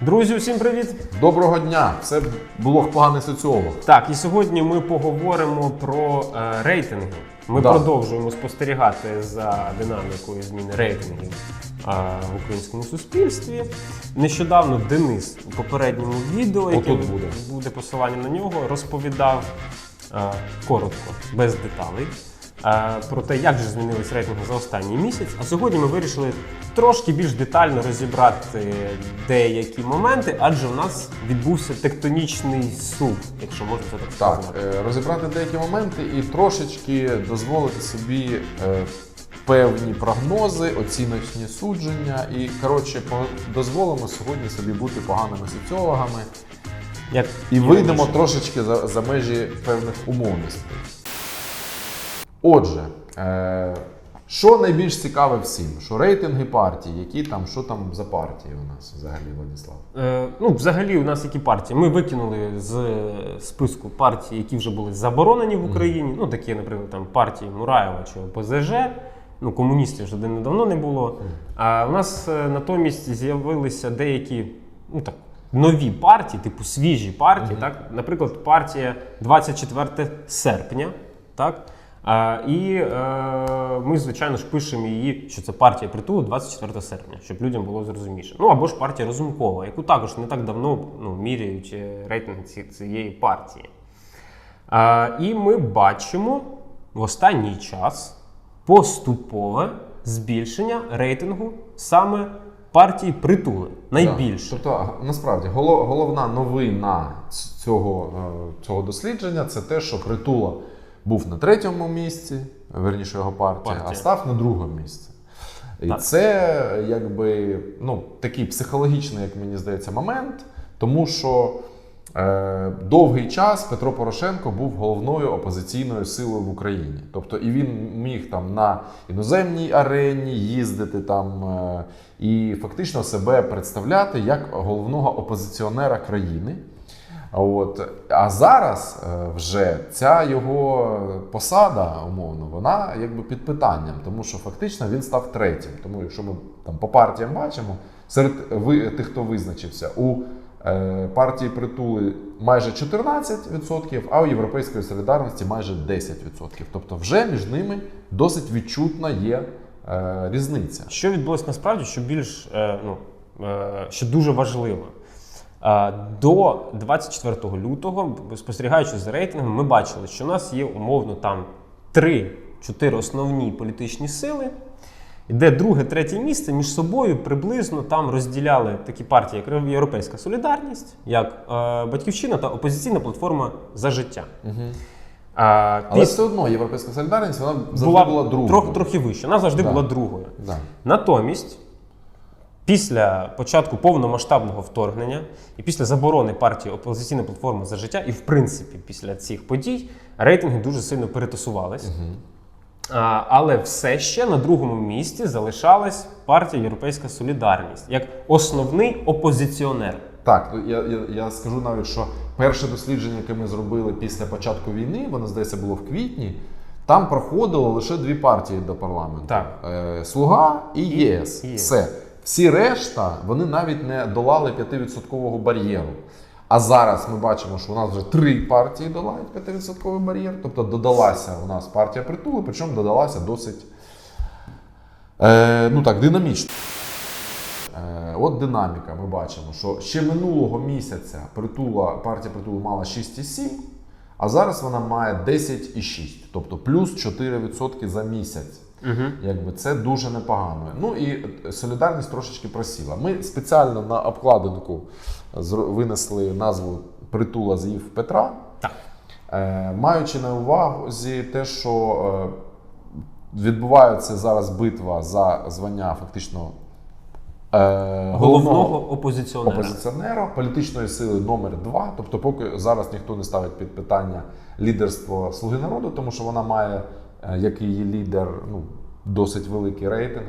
Друзі, усім привіт! Доброго дня! Це блог поганий соціолог. Так, і сьогодні ми поговоримо про е, рейтинги. Ми Да. продовжуємо спостерігати за динамікою зміни рейтингів е, в українському суспільстві. Нещодавно Денис у попередньому відео, яке буде. буде посилання на нього, розповідав е, коротко, без деталей. Про те, як же змінились рейтинги за останній місяць. А сьогодні ми вирішили трошки більш детально розібрати деякі моменти, адже в нас відбувся тектонічний сув, якщо можна це так Так, сказати. е, розібрати деякі моменти і трошечки дозволити собі е, певні прогнози, оціночні судження. І коротше, дозволимо сьогодні собі бути поганими соціологами Як і і вийдемо трошечки за, за межі певних умовностей. Отже, е, що найбільш цікаве всім? Що рейтинги партій, які там, що там за партії у нас взагалі, Владислав? Е, ну, взагалі, у нас які партії? Ми викинули з списку партій, які вже були заборонені в Україні. Ну, такі, наприклад, там партії Мураєва чи ОПЗЖ. Ну, комуністів вже давно не було. А у нас е, натомість з'явилися деякі, ну так, нові партії, типу свіжі партії. Так? Наприклад, партія 24 серпня. Так? А, і е, ми, звичайно ж, пишемо її, що це партія притулу 24 серпня, щоб людям було зрозуміше. Ну або ж партія Розумкова, яку також не так давно ну, міряють е, рейтинги ці- цієї партії. А, і ми бачимо в останній час поступове збільшення рейтингу саме партії притули. Найбільше. Так. Тобто, насправді, голо- головна новина цього, е, цього дослідження це те, що притула був на третьому місці, верніше його партія, Партія. а став на другому місці. І Так. це якби ну, такий психологічний, як мені здається, момент, тому що е, довгий час Петро Порошенко був головною опозиційною силою в Україні. Тобто, і він міг там на іноземній арені їздити там е, і фактично себе представляти як головного опозиціонера країни. От. А зараз е, вже ця його посада, умовно, вона якби під питанням, тому що фактично він став третім. Тому якщо ми там по партіям бачимо, серед ви, тих, хто визначився, у е, партії притули майже 14%, а у Європейської солідарності майже 10%. Тобто вже між ними досить відчутна є е, різниця. Що відбулося насправді, що більш ну, що дуже важливо. Е, До 24 лютого, спостерігаючи за рейтингом, ми бачили, що у нас є умовно там 3-4 основні політичні сили, де друге, третє місце між собою приблизно там розділяли такі партії, як Європейська Солідарність, як е, Батьківщина та опозиційна платформа за життя. А, Але піс- все одно Європейська солідарність вона завжди була, була, другою. трохи, трохи вище. Вона завжди Да. була другою. Да. Натомість, після початку повномасштабного вторгнення і після заборони партії Опозиційна платформа за життя, і в принципі після цих подій рейтинги дуже сильно перетасувались. А, але все ще на другому місці залишалась партія Європейська Солідарність як основний опозиціонер. Так, я, я, я скажу навіть, що перше дослідження, яке ми зробили після початку війни, воно здається було в квітні. Там проходило лише дві партії до парламенту: Так. Е, Слуга і ЄС. і ЄС. Все. Всі решта вони навіть не долали 5% бар'єру. А зараз ми бачимо, що у нас вже три партії долають 5% бар'єр. Тобто додалася у нас партія притули, причому додалася досить е, ну так, динамічно. Е, От динаміка. Ми бачимо, що ще минулого місяця притула, партія притулу мала 6,7, а зараз вона має 10,6, тобто плюс 4% за місяць. Якби це дуже непогано. Ну і солідарність трошечки просіла. Ми спеціально на обкладинку винесли назву притула з Їв Петра. Так. Е, маючи на увазі те, що е, відбувається зараз битва за звання фактично е, Головного опозиціонера. опозиціонера, політичної сили номер два. Тобто, поки зараз ніхто не ставить під питання лідерство Слуги народу, тому що вона має, як її лідер, ну, досить великий рейтинг.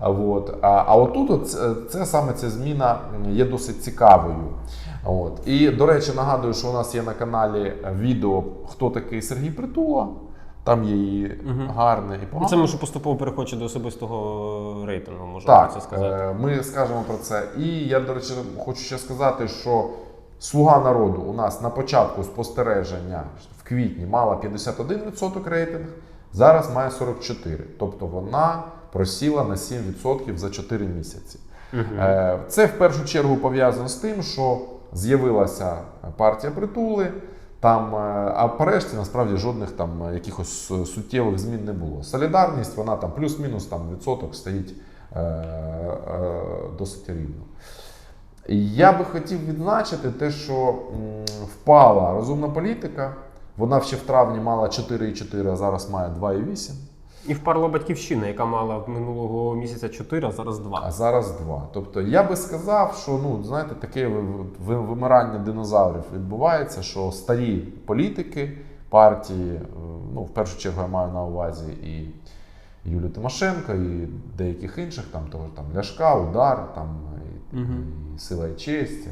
А От. А, а отут от, це, це саме ця зміна є досить цікавою. От. І, до речі, нагадую, що у нас є на каналі відео, хто такий Сергій Притула. Там є і гарне, і Ну, погане. Це може поступово переходить до особистого рейтингу, можна Так, про це сказати. е, ми скажемо про це. І я, до речі, хочу ще сказати, що Слуга народу у нас на початку спостереження в квітні мала 51% рейтинг, зараз має 44%. Тобто вона просіла на 7% за 4 місяці. Е, Це в першу чергу пов'язано з тим, що з'явилася партія притули. Там, е, а по решті насправді жодних там якихось суттєвих змін не було. Солідарність, вона там плюс-мінус там відсоток стоїть е, е, досить рівно. Я би хотів відзначити те, що м, впала розумна політика. Вона ще в травні мала 4,4, а зараз має 2,8. І впарла батьківщина, яка мала минулого місяця 4, а зараз 2. А зараз 2. Тобто я би сказав, що ну, знаєте, таке ви- ви- вимирання динозаврів відбувається, що старі політики, партії, е, ну, в першу чергу я маю на увазі і Юлію Тимошенко, і деяких інших, там того ж там Ляшка, Удар, там і, і Сила і честь.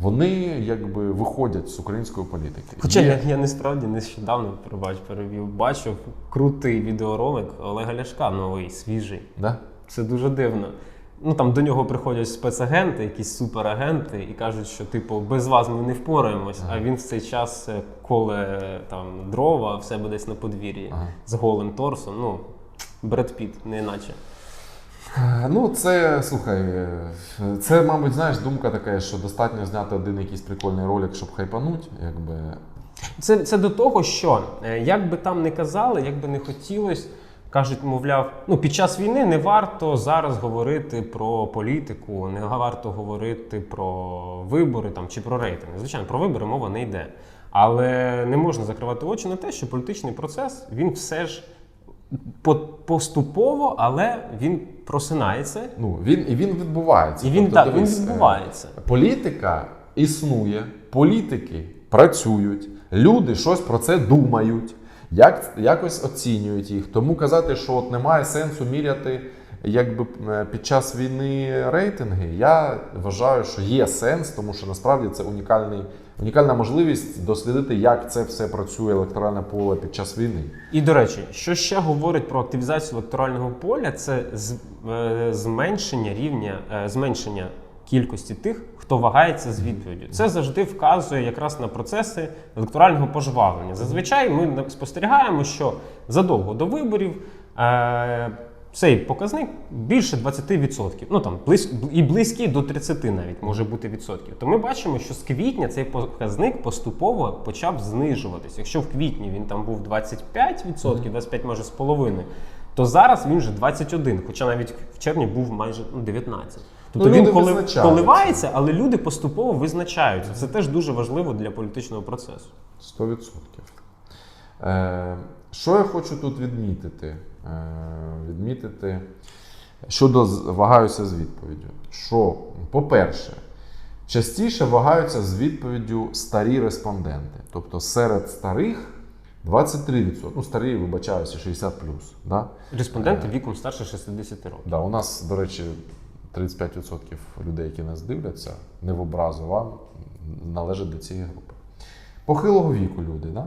Вони якби виходять з української політики. Хоча Є- я, я не справді нещодавно пробач перевів, бачив крутий відеоролик Олега Ляшка, новий, свіжий. Да? Це дуже дивно. Ну там до нього приходять спецагенти, якісь суперагенти, і кажуть, що типу без вас ми не впораємось. А він в цей час е, коле там дрова в себе десь на подвір'ї Ага. з голим торсом. Ну, Бред Піт, не іначе. Е, Ну, це слухай, це, мабуть, знаєш, думка така, що достатньо зняти один якийсь прикольний ролик, щоб хайпануть. Якби. Це, це до того, що е, як би там не казали, як би не хотілося, кажуть, мовляв, ну під час війни не варто зараз говорити про політику, не варто говорити про вибори там чи про рейтинги. Звичайно, про вибори мова не йде. Але не можна закривати очі на те, що політичний процес він все ж поступово, але він просинається, Ну, він, і він відбувається. і він Тобто, так дивись, е, відбувається. Політика існує, політики працюють, люди щось про це думають, як, якось оцінюють їх. Тому казати, що от немає сенсу міряти якби е, під час війни рейтинги, я вважаю, що є сенс, тому що насправді це унікальний, унікальна можливість дослідити, як це все працює електоральне поле під час війни. І до речі, що ще говорить про активізацію електорального поля, це е, зменшення рівня, е, зменшення кількості тих, хто вагається з відповіддю. Це завжди вказує якраз на процеси електорального пожвавлення. Зазвичай ми спостерігаємо, що задовго до виборів. Е, цей показник більше 20%, ну там близь, і близький до 30 навіть може бути відсотків. То ми бачимо, що з квітня цей показник поступово почав знижуватись. Якщо в квітні він там був 25%, 25 може з половиною, то зараз він вже 21, хоча навіть в червні був майже ну, 19. Тобто Ну, він коли, коливається, але люди поступово визначаються. Це теж дуже важливо для політичного процесу. 100%. Е, що я хочу тут відмітити? Е, відмітити щодо вагаюся з відповіддю. Що, по-перше, частіше вагаються з відповіддю старі респонденти. Тобто серед старих 23%. Ну, старі, вибачаюся, 60 Да? Респонденти віком старше 60 років. Да, у нас, до речі, 35% людей, які нас дивляться, не в образу вам належать до цієї групи. Похилого віку люди, да?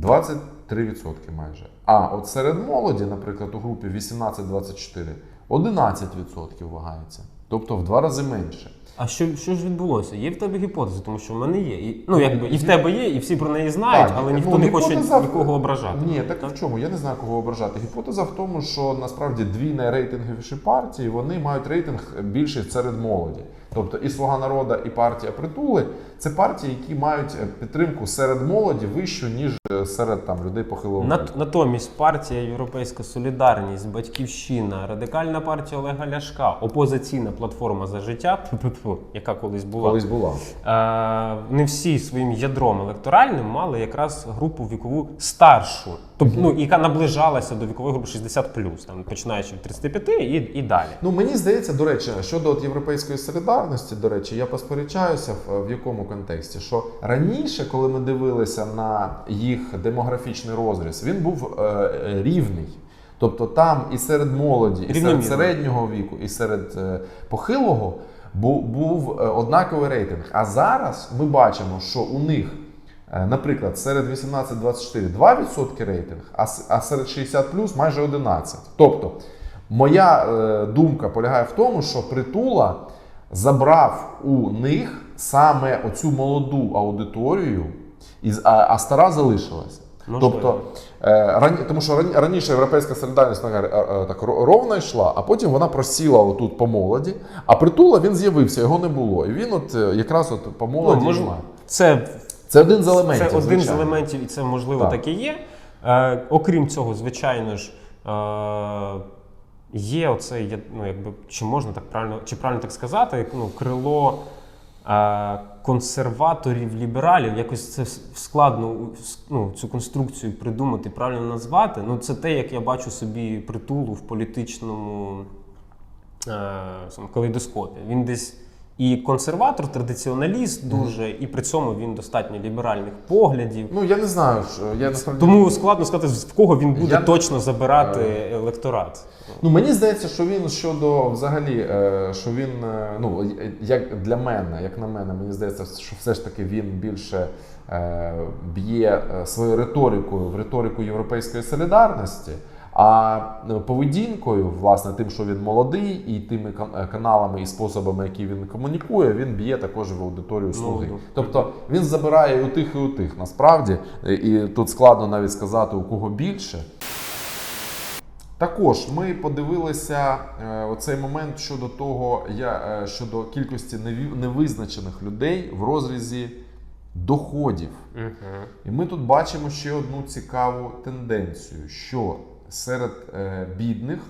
23% майже. А от серед молоді, наприклад, у групі 18-24, 11% вагається. Тобто в два рази менше. А що, що ж відбулося? Є в тебе гіпотези, тому що в мене є. І, ну, якби і в тебе є, і всі про неї знають, Так, але ну, ніхто не хоче нікого ображати. Ні, так в чому? Я не знаю, кого ображати. Гіпотеза в тому, що насправді дві найрейтинговіші партії вони мають рейтинг більший серед молоді. Тобто і Слуга народу, і партія притули це партії, які мають е, підтримку серед молоді вищу, ніж е, серед там людей похилого. Нат- натомість партія Європейська Солідарність, Батьківщина, Радикальна партія Олега Ляшка, опозиційна платформа за життя, яка колись була. Колись була. Е, не всі своїм ядром електоральним мали якраз групу вікову старшу, тобто ну, яка наближалася до вікової групи 60 там, починаючи від 35 і, і далі. Ну мені здається, до речі, щодо от європейської солідарності, до речі, я посперечаюся в якому контексті, що раніше, коли ми дивилися на їх демографічний розріз, він був е, рівний. Тобто там і серед молоді, і серед середнього віку, і серед е, похилого був, був е, однаковий рейтинг. А зараз ми бачимо, що у них Е, Наприклад, серед 18-24 2% рейтинг, а, а серед 60 плюс майже 11%. Тобто, моя е, думка полягає в тому, що притула забрав у них саме оцю молоду аудиторію, а, а стара залишилася. Можливо. Тобто, е, рані, тому що раніше європейська солідарність е, е, так ровно йшла, а потім вона просіла отут по молоді. А притула він з'явився, його не було. І він от якраз от по молоді. Ну, мож... Це Це один з елементів. Це один з елементів, і це можливо Так. так, і є. Е, окрім цього, звичайно ж, е, є оце, ну, якби, чи можна так правильно, чи правильно так сказати, ну, крило консерваторів, лібералів, якось це складно ну, цю конструкцію придумати, правильно назвати. Ну, це те, як я бачу собі притулу в політичному е, калейдоскопі. Він десь і консерватор, традиціоналіст дуже, і при цьому він достатньо ліберальних поглядів. Ну я не знаю, що я насправді. Тому складно сказати, в кого він буде Я- точно забирати електорат. Ну мені здається, що він щодо взагалі, е, що він е, ну як для мене, як на мене, мені здається, що все ж таки він більше е, б'є е, своєю риторикою в риторику європейської солідарності. А е, поведінкою, власне, тим, що він молодий, і тими е, каналами і способами, які він комунікує, він б'є також в аудиторію слуги. Молоду. Тобто він забирає і у тих, і у тих. Насправді, і тут складно навіть сказати, у кого більше. Також ми подивилися е, оцей момент щодо того, я, е, щодо кількості невизначених людей в розрізі доходів. І ми тут бачимо ще одну цікаву тенденцію, що серед е, бідних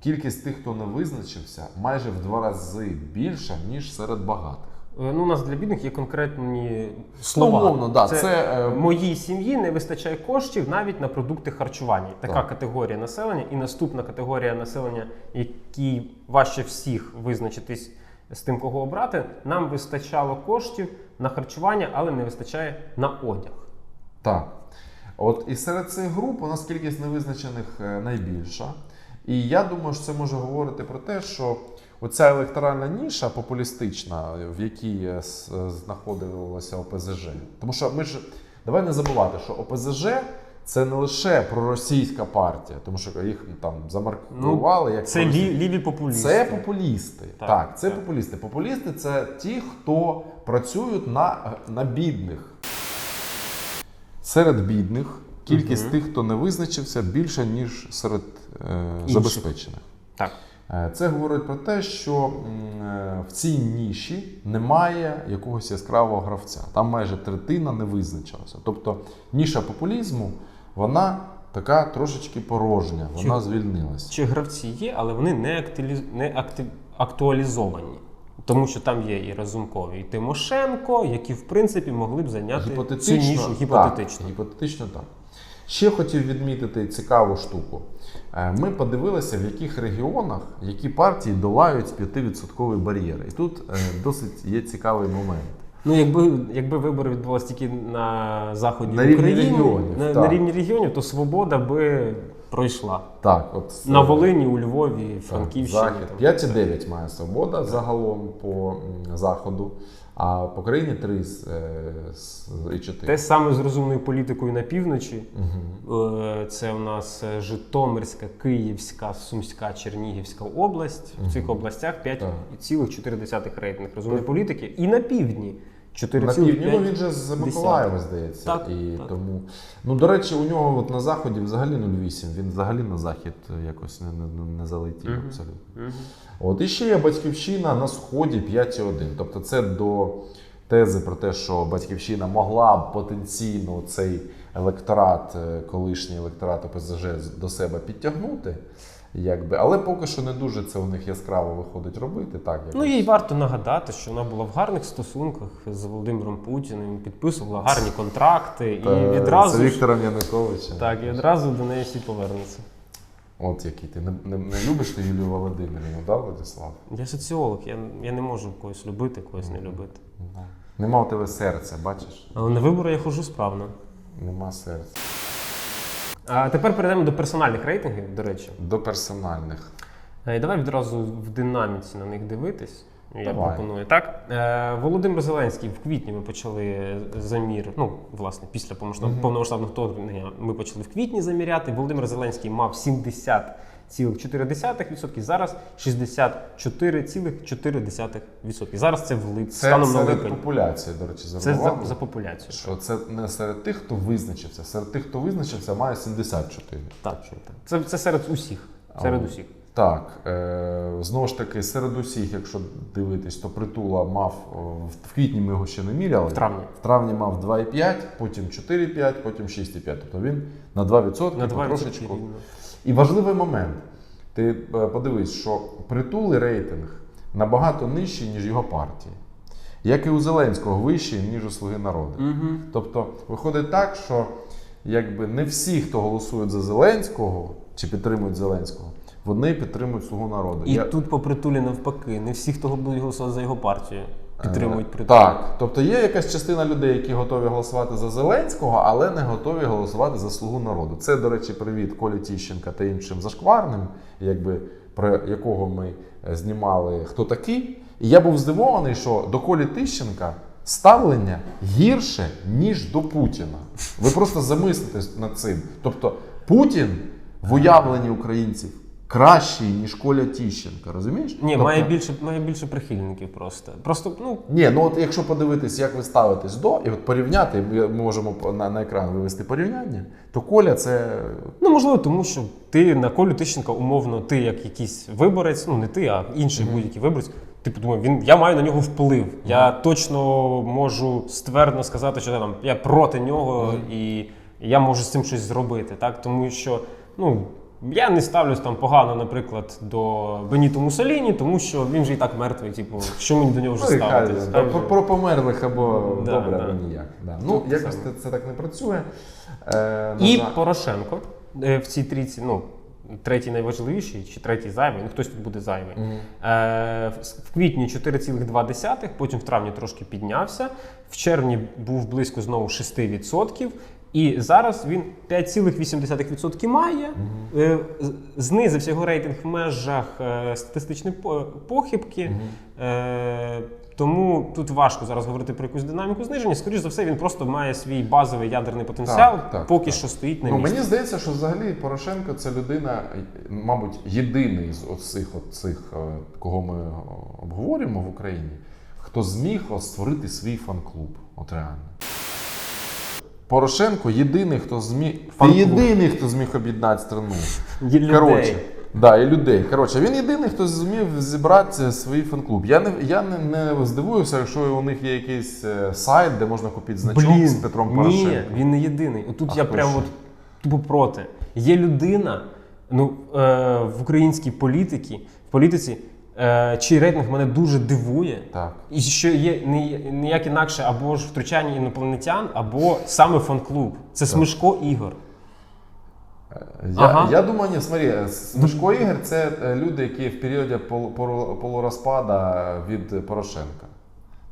кількість тих, хто не визначився, майже в два рази більша, ніж серед багатих. Е, Ну, у нас для бідних є конкретні слова. Ну, умовно, да, це, е, моїй сім'ї не вистачає коштів навіть на продукти харчування. Така Так. категорія населення. І наступна категорія населення, якій важче всіх визначитись з тим, кого обрати. Нам вистачало коштів на харчування, але не вистачає на одяг. Так. От і серед цих груп у нас кількість невизначених е, найбільша. І я думаю, що це може говорити про те, що оця електоральна ніша популістична, в якій е, е, знаходилося ОПЗЖ. Тому що ми ж давай не забувати, що ОПЗЖ це не лише проросійська партія, тому що їх там замаркували як Це лі, ліві популісти. Це популісти. Так, Так, це так. популісти. Популісти це ті, хто працюють на, на бідних. Серед бідних кількість Мгм. тих, хто не визначився, більша, ніж серед е, забезпечених. Так. Е, Це говорить про те, що е, в цій ніші немає якогось яскравого гравця. Там майже третина не визначилася. Тобто ніша популізму, вона така трошечки порожня, вона Чи- звільнилася. Чи гравці є, але вони не, актилі... не актив... актуалізовані. Тому що там є і Разумкові, і Тимошенко, які в принципі могли б зайняти цю нішу гіпотетично. Так, гіпотетично так. Ще хотів відмітити цікаву штуку. Е, Ми подивилися, в яких регіонах які партії долають 5% бар'єр. І тут е, досить є цікавий момент. Ну, якби, якби вибори відбувалися тільки на заході На рівні України, регіонів, на, на рівні регіонів, то свобода би пройшла. Так, от На Волині, у Львові, так, Франківщині. Захід. там. 5,9 має свобода загалом по заходу, а по країні 3 з, е, з і 4. Те саме з розумною політикою на півночі. Угу. Це у нас е, Житомирська, Київська, Сумська, Чернігівська область. В цих областях 5,4 рейтинг розумної політики. І на півдні На півдні, ну він же з Миколаєва, здається. Так, і так. тому. Ну, до речі, у нього от на заході взагалі 0,8. Він взагалі на захід якось не, не, не залетів Мгм. абсолютно. Мгм. От і ще є батьківщина на сході 5,1. Тобто це до тези про те, що батьківщина могла б потенційно цей електорат, е, колишній електорат ОПЗЖ до себе підтягнути. Якби. Але поки що не дуже це у них яскраво виходить робити. Так, Ну їй варто нагадати, що вона була в гарних стосунках з Володимиром Путіним, підписувала гарні контракти, Та, і відразу це Віктором Януковичем. так, і одразу до неї всі повернуться. От який ти не, не, не любиш ти Юлію Володимирівну, да, Владислав? Я соціолог, я, я не можу когось любити, когось не любити. Нема у тебе серця, бачиш? Але на вибори я ходжу справно. Нема серця. А тепер перейдемо до персональних рейтингів, до речі. До персональних. Е, І давай відразу в динаміці на них дивитись. Я Давай. пропоную. Так, е, Володимир Зеленський в квітні ми почали замір. Ну, власне, після повномасштаб- повномасштабного вторгнення ми почали в квітні заміряти. Володимир Зеленський мав 70,4%, зараз 64,4%. Зараз це в лип, Це станом на серед липень. популяції, до речі, Це за, за популяцію. що це не серед тих, хто визначився. Серед тих, хто визначився, має 74. Так, це, це серед усіх. Серед А, усіх. Так, е, знову ж таки, серед усіх, якщо дивитись, то притула мав в- квітні ми його ще не міряли. В травні. В травні мав 2,5, потім 4,5, потім 6,5. Тобто він на 2%, На 2% потрошечку. рівно. І важливий момент. Ти е, подивись, що притули рейтинг набагато нижчий, ніж його партії. Як і у Зеленського вищий, ніж у Слуги народу. Угу. Тобто виходить так, що якби не всі, хто голосують за Зеленського чи підтримують Зеленського, вони підтримують слугу народу. І Я- тут по притулі навпаки. Не всі, хто будуть голосувати за його партію, підтримують Е. Так, тобто є якась частина людей, які готові голосувати за Зеленського, але не готові голосувати за слугу народу. Це, до речі, привіт Колі Тіщенка та іншим зашкварним, якби про якого ми е, знімали хто такий. І я був здивований, що до Колі Тищенка ставлення гірше, ніж до Путіна. Ви просто замислитесь над цим. Тобто Путін в уявленні українців кращий, ніж Коля Тіщенка. Розумієш? Ні, Тобто- має більше має більше прихильників просто. Просто, ну, ні, ну от якщо подивитись, як ви ставитесь до, і от порівняти, ми можемо на, на екран вивести порівняння, то Коля це. ну можливо, тому що ти на Колю Тищенка, умовно, ти як якийсь виборець, ну не ти, а інший будь-який виборець. Типу думаю, він я маю на нього вплив. Я точно можу ствердно сказати, що там я проти нього і я можу з цим щось зробити. Так? Тому що ну, я не ставлюсь там погано, наприклад, до Беніто Мусоліні, тому що він же і так мертвий. Типу, що мені до нього вже Ну, і хай, ставитись? да, про, про померлих або Да, добре, да. або ніяк. Да. Ну, Тут якось це, це так не працює. Е, І на жаль. Порошенко е, в цій трійці, ну, третій найважливіший чи третій зайвий, ну хтось тут буде зайвий. Е, в- в квітні 4,2, потім в травні трошки піднявся, в червні був близько знову 6%. І зараз він 5,8% має, Е, з- знизився його рейтинг в межах е, статистичної по- похибки. Е, тому тут важко зараз говорити про якусь динаміку зниження. Скоріше за все, він просто має свій базовий ядерний потенціал, Так, так, поки так. що стоїть на Ну, мені здається, що взагалі Порошенко це людина, мабуть, єдиний з оцих, оцих, кого ми обговорюємо в Україні, хто зміг створити свій фан-клуб. От реально. Порошенко єдиний, хто зміг. Ти Фан-клуб. єдиний, хто зміг об'єднати страну. Є людей. Коротше, да, і людей. Коротше, він єдиний, хто зумів зібрати свій фан-клуб. Я не, я не, не здивуюся, якщо у них є якийсь е, сайт, де можна купити значок Блін, з Петром ні, він не єдиний. Отут А я хто прямо ще? от тупо проти. Є людина ну, е, в українській політиці, в політиці, чий рейтинг мене дуже дивує. Так. І що є ніяк інакше або ж втручання інопланетян, або саме фан-клуб. Це Смишко Ігор. Я, Ага. я думаю, ні, смотри, е, Смешко Ігор це е, люди, які в періоді пол- полу- полурозпада від Порошенка.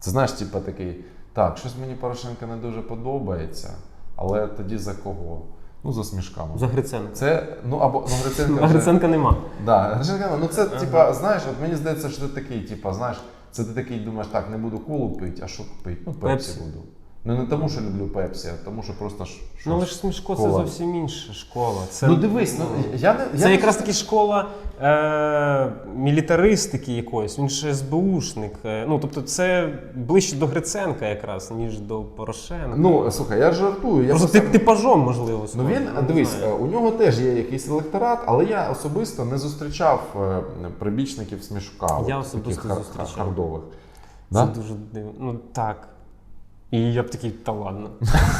Це знаєш, типу такий, так, щось мені Порошенко не дуже подобається, але тоді за кого? Ну, за смішками. За Гриценка. Це, ну або ну, Гриценка. А вже- Гриценка нема. Да, Гриценко, ну це, типа, знаєш, от мені здається, що ти такий, типа, знаєш, це ти такий думаєш, так, не буду колу пити, а що пити? Ну, пепсі Пепсі. буду. Ну не тому, що люблю пепсі, а тому, що просто ж. Ну але ж Смішко це зовсім інша школа. Це, Ну дивись, ну я не. я Це не- якраз таки школа е, мілітаристики якоїсь, він же СБУшник. Е, ну, тобто це ближче до Гриценка якраз, ніж до Порошенка. Ну, слухай, я жартую. Я Просто просто... типажом, можливо, Ну схожий, він, я не дивись, знаю. е, у нього теж є якийсь електорат, але я особисто не зустрічав е, прибічників Смішука. Я от особисто таких хар- зустрічав. хардових. Це Да? дуже дивно. Ну так. І я б такий, та ладно.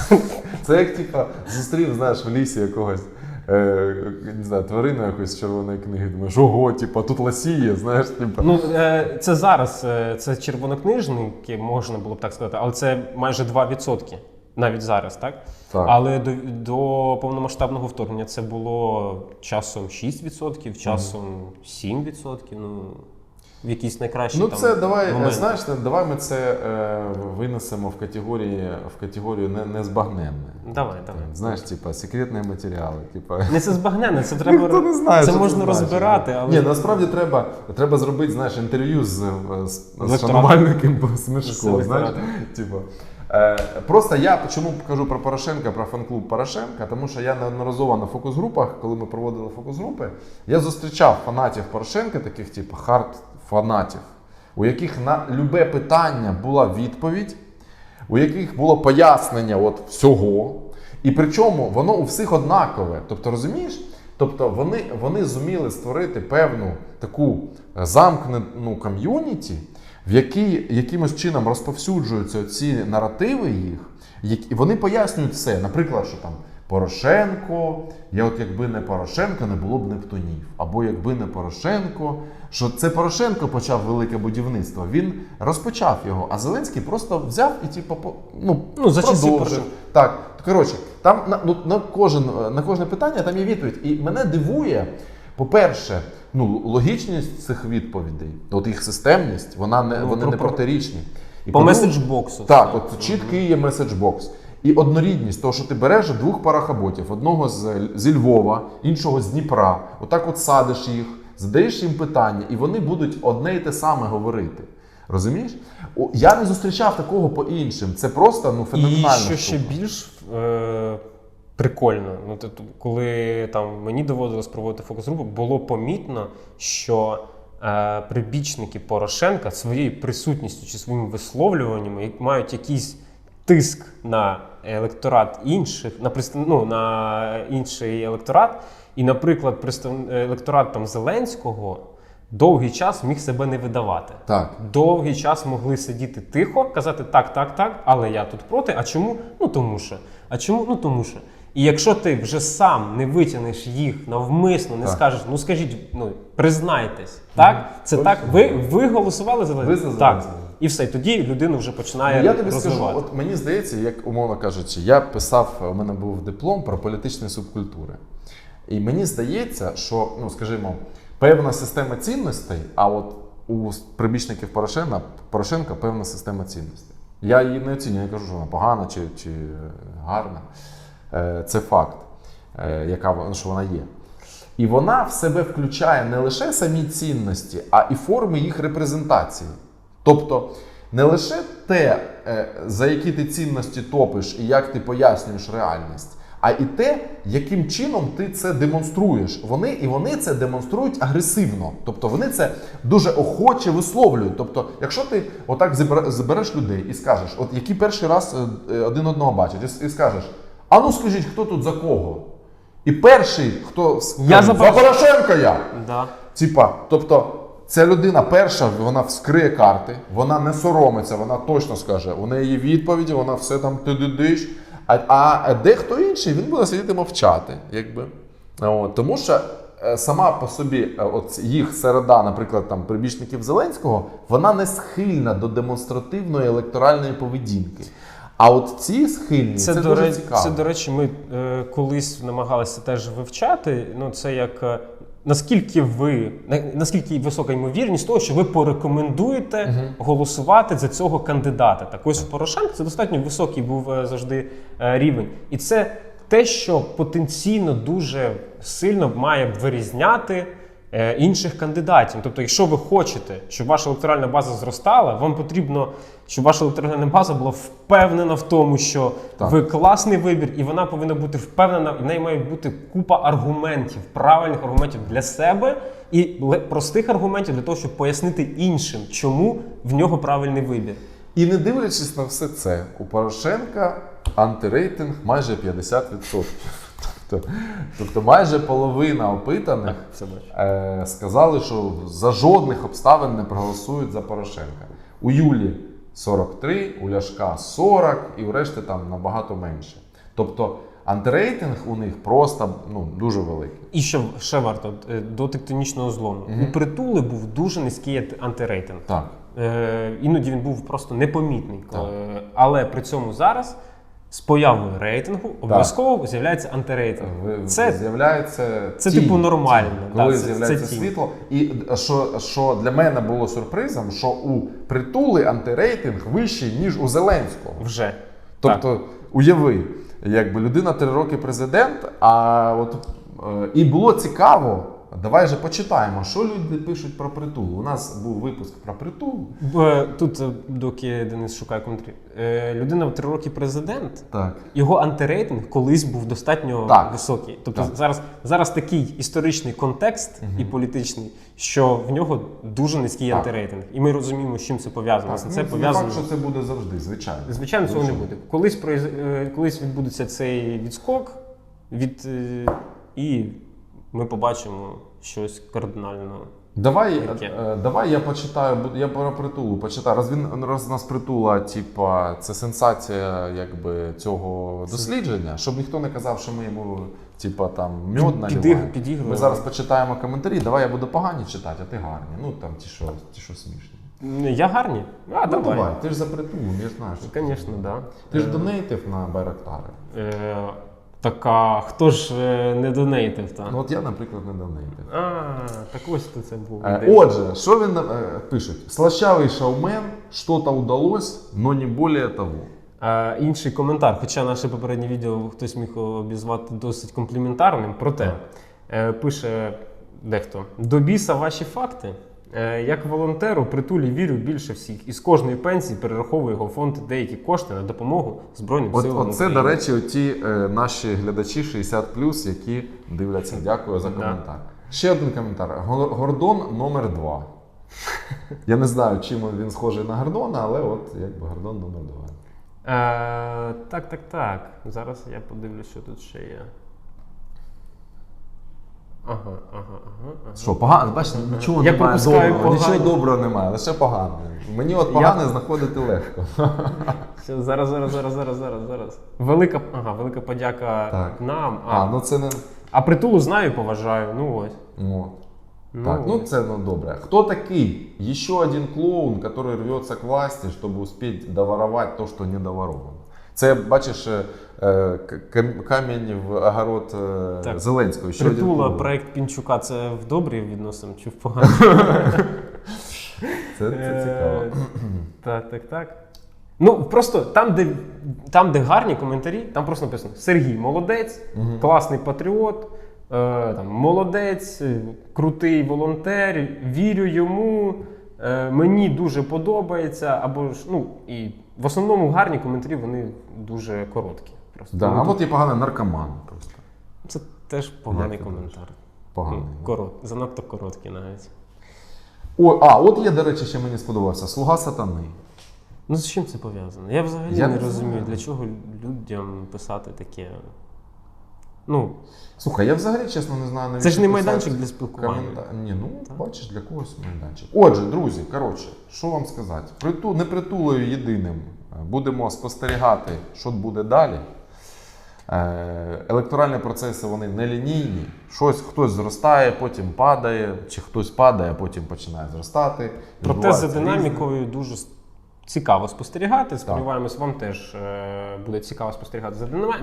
Це як типа зустрів, знаєш, в лісі якогось. Е, не знаю, тварину якоїсь з червоної книги, думаєш, ого, типа, тут ласіє, знаєш, типа. Ну, е, це зараз, е, це червонокнижники, можна було б так сказати, але це майже 2%. Навіть зараз, так? Так. Але до, до повномасштабного вторгнення це було часом 6%, часом 7%. Ну, в якійсь найкращій Ну там, це давай, моменти? знаєш, давай ми це е, винесемо в категорії в категорію не, незбагненне. Давай, давай. Знаєш, типа секретні матеріали. Типа. Не це збагнене, це треба Ніхто не знає, це можна розбирати, але Ні, насправді треба, треба зробити знаєш, інтерв'ю з, з, з шанувальником З Смешко. Знаєш? Типу, е, просто я чому кажу про Порошенка, про фан-клуб Порошенка, тому що я неодноразово на фокус-групах, коли ми проводили фокус-групи, я зустрічав фанатів Порошенка, таких типу хард-фанатів, у яких на любе питання була відповідь, у яких було пояснення от всього. І причому воно у всіх однакове. Тобто, розумієш? Тобто вони, вони зуміли створити певну таку е, замкнену ком'юніті, в якій якимось чином розповсюджуються ці наративи їх, які вони пояснюють все. Наприклад, що там Порошенко, я от якби не Порошенко, не було б Нептунів. Або якби не Порошенко, що це Порошенко почав велике будівництво. Він розпочав його, а Зеленський просто взяв і типу, ну, Ну, за продовжив. Так, коротше, там на, ну, на, кожен, на кожне питання там є відповідь. І мене дивує, по-перше, ну, логічність цих відповідей, от їх системність, вона не, Ну, вони про- не протирічні. І по меседжбоксу. Так, от чіткий є меседжбокс. І однорідність, того, що ти береш двох парахаботів, одного з, зі Львова, іншого з Дніпра, отак от садиш їх, задаєш їм питання, і вони будуть одне і те саме говорити. Розумієш? Я не зустрічав такого по іншим. Це просто ну, І феноменально. що ще більш е, прикольно, ну тобто, коли там мені доводилось проводити фокус-групу, було помітно, що е, прибічники Порошенка своєю присутністю чи своїми висловлюваннями мають якийсь тиск на електорат інших, на ну, на інший електорат. І, наприклад, представ... електорат там Зеленського довгий час міг себе не видавати Так. довгий час могли сидіти тихо, казати так, так, так, але я тут проти. А чому? Ну тому що. А чому? Ну тому що. І якщо ти вже сам не витягнеш їх навмисно, не Так. скажеш, ну скажіть, ну признайтесь, так? Це Точно. так. Ви, ви голосували за Ви Зеленського? Так. І все. І тоді людину вже починає Ну, я тобі розвивати. скажу, от мені здається, як умовно кажучи, я писав, у мене був диплом про політичні субкультури. І мені здається, що, ну скажімо, певна система цінностей, а от у прибічників Порошенка, Порошенка певна система цінностей. Я її не оцінюю, я не кажу, що вона погана чи, чи е, гарна. Е, Це факт, е, яка що вона є. І вона в себе включає не лише самі цінності, а і форми їх репрезентації. Тобто не лише те, е, за які ти цінності топиш і як ти пояснюєш реальність, а і те, яким чином ти це демонструєш. Вони і вони це демонструють агресивно. Тобто вони це дуже охоче висловлюють. Тобто, якщо ти отак збереш людей і скажеш, от які перший раз е, е, один одного бачать, і скажеш: а ну скажіть, хто тут за кого? І перший, хто Я за за Порошенка я. Да. Типа, тобто, ця людина перша, вона вскриє карти, вона не соромиться, вона точно скаже, у неї є відповіді, вона все там ти А, а дехто інший він буде сидіти мовчати, якби. От, тому що е, сама по собі, е, от їх середа, наприклад, там прибічників Зеленського, вона не схильна до демонстративної електоральної поведінки. А от ці схильні, це, Це, до дуже цікаво. це, до речі, ми е, колись намагалися теж вивчати. Ну, це як е, наскільки ви наскільки висока ймовірність того, що ви порекомендуєте голосувати за цього кандидата. Так ось в Порошенка це достатньо високий був е, завжди е, рівень. І це те, що потенційно дуже сильно має вирізняти. Е, Інших кандидатів. Тобто, якщо ви хочете, щоб ваша електоральна база зростала, вам потрібно, щоб ваша електоральна база була впевнена в тому, що Так. ви класний вибір, і вона повинна бути впевнена, в неї має бути купа аргументів, правильних аргументів для себе і простих аргументів для того, щоб пояснити іншим, чому в нього правильний вибір. І не дивлячись на все це, у Порошенка антирейтинг майже 50%. Тобто, тобто майже половина опитаних е, сказали, що за жодних обставин не проголосують за Порошенка. У Юлі 43, у Ляшка 40 і у решти там набагато менше. Тобто антирейтинг у них просто ну, дуже великий. І що ще варто е, до тектонічного злому. У притули був дуже низький антирейтинг. Так. Е, іноді він був просто непомітний. Так. Але при цьому зараз з появою рейтингу обов'язково з'являється антирейтинг. Це- з'являється це, тінь. типу, нормально, Тінь. да, коли це- з'являється це світло. І що, що для мене було сюрпризом, що у притули антирейтинг вищий, ніж у Зеленського. Вже. Тобто, уяви, якби людина три роки президент, а от е, і було цікаво. Давай же почитаємо, що люди пишуть про притул. У нас був випуск про притул. Тут, е, доки Денис шукає коментарі, е, людина в три роки президент, Так. його антирейтинг колись був достатньо Так. високий. Тобто Так. зараз, зараз такий історичний контекст і політичний, що в нього дуже низький Так. антирейтинг. І ми розуміємо, з чим це пов'язано. Так, це ну, пов'язано. Не факт, що це буде завжди, звичайно. Звичайно, цього не буде. Колись е, колись відбудеться цей відскок від і ми побачимо щось кардинально. Давай, Яке? е, давай я почитаю, я про притулу почитаю. Раз він раз нас притула, типа, це сенсація якби, цього дослідження, щоб ніхто не казав, що ми йому типа, там, мьод наливаємо. Ми зараз почитаємо коментарі. Давай я буду погані читати, а ти гарні. Ну там ті, що, ті, що смішні. Я гарні? А, Ну, давай. давай, ти ж за притулу, я знаю. Звісно, так. Да. Ти ж донейтив на Байрактари. Е, так а хто ж е, не донейтив там? Ну от я, наприклад, не донейтив. А, так ось то це був. Е. Отже, що він е, пишуть? Слащавий шоумен, что-то удалось, но не более того. А, інший коментар, хоча наше попереднє відео хтось міг обізвати досить компліментарним, проте е, пише дехто: до біса ваші факти. Е, Як волонтеру притулі вірю більше всіх, і з кожної пенсії перераховує його фонд деякі кошти на допомогу Збройним От, силам. оце, України. до речі, оті е, наші глядачі 60 які дивляться. Дякую за Да. коментар. Ще один коментар. Гордон номер 2 Я не знаю, чим він схожий на Гордона, але от якби Гордон номер 2 Е, так, так, так. Зараз я подивлюсь, що тут ще є. Ага, ага, ага. Що, погано? Бачите, нічого Я немає пропускаю доброго. Нічого доброго немає, лише погане. Мені от погане знаходити легко. Все, зараз, зараз, зараз, зараз, зараз, зараз. Велика, ага, велика подяка Так. нам. А, А, ну це не. а притулу знаю і поважаю. Ну ось. От. Ну, так, ну це ну добре. Кто такий? Еще один клоун, который рвется к власти, чтобы успеть доворовать то, что не доворовано. Це бачиш е, камінь в огород е, Так. Зеленського. Один Притула, проект Пінчука це в добрі відносин чи в погані? Це, це цікаво. Е, Так, так, так. Ну, просто там, де, там, де гарні коментарі, там просто написано: Сергій молодець, класний патріот, е, там, молодець, е, крутий волонтер, вірю йому, е, мені дуже подобається. Або ж, ну, і в основному гарні коментарі вони дуже короткі. Просто. Да, Ну, а от є поганий наркоман просто. Це теж поганий Як ти коментар. Поганий. Ну, Корот, занадто короткий навіть. О, а, от є, до речі, ще мені сподобався. Слуга сатани. Ну з чим це пов'язано? Я взагалі Я не не розумію, знаю. для чого людям писати таке. Ну, Слухай, я взагалі чесно не знаю навіть. це ж не майданчик для спілкування. Комента... Ні, ну бачиш, для когось майданчик. Отже, друзі, коротше, що вам сказати? Приту... Не притулою єдиним. е, Будемо спостерігати, що буде далі. Е, Електоральні процеси вони нелінійні. Щось хтось зростає, потім падає, чи хтось падає, потім починає зростати. Проте за динамікою дуже цікаво спостерігати. Сподіваємось, вам теж е, буде цікаво спостерігати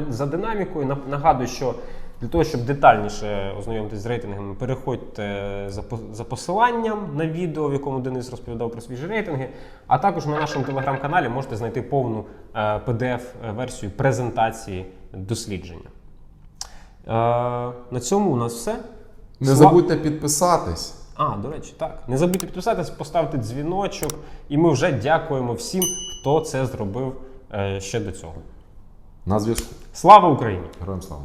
за, динамікою. Нагадую, що для того, щоб детальніше ознайомитись з рейтингами, переходьте за, посиланням на відео, в якому Денис розповідав про свіжі рейтинги. А також на нашому телеграм-каналі можете знайти повну е, PDF-версію презентації дослідження. Е, на цьому у нас все. Не забудьте підписатись. а, до речі, так. Не забудьте підписатись, поставити дзвіночок, і ми вже дякуємо всім, хто це зробив е, ще до цього. На зв'язку. Слава Україні! Героям слава!